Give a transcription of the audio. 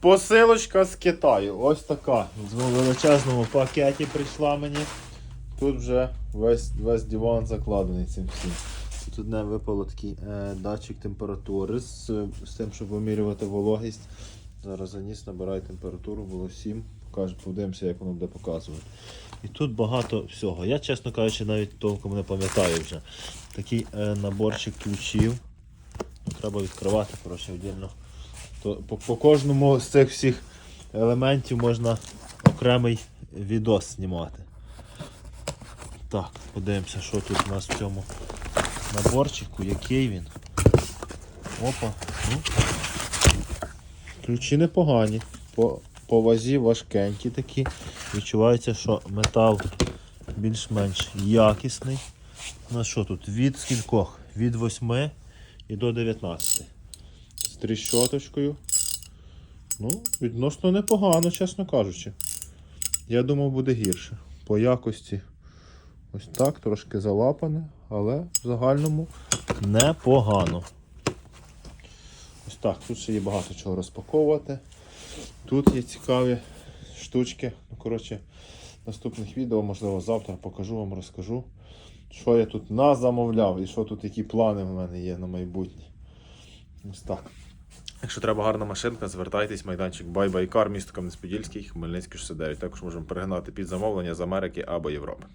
Посилочка з Китаю. Ось така. В величезному пакеті прийшла мені. Тут вже весь, весь диван закладений цим всім. Тут не випало такий е, датчик температури з, з тим, щоб вимірювати вологість. Зараз заніс, набираю температуру, було 7. Покажу, подивимося, як воно буде показувати. І тут багато всього. Я, чесно кажучи, навіть толком не пам'ятаю вже. Такий е, наборчик ключів. Треба відкривати, коротше, віддільно. То по, по кожному з цих всіх елементів можна окремий відос знімати. Так, подивимося, що тут у нас в цьому наборчику, який він. Опа. Ну. Ключі непогані. По, по вазі важкенькі такі. Відчувається, що метал більш-менш якісний. На що тут? Від скількох? Від 8 і до 19. Тріщоточкою. Ну, відносно непогано, чесно кажучи. Я думав, буде гірше. По якості ось так, трошки залапане, але в загальному непогано. Ось так, тут ще є багато чого розпаковувати. Тут є цікаві штучки. Ну, коротше, наступних відео, можливо, завтра покажу вам, розкажу, що я тут назамовляв і що тут, які плани в мене є на майбутнє. Ось так. Якщо треба гарна машинка, звертайтесь, майданчик Bye місто Кам'янець-Подільський, Хмельницький 69. Також можемо перегнати під замовлення з Америки або Європи.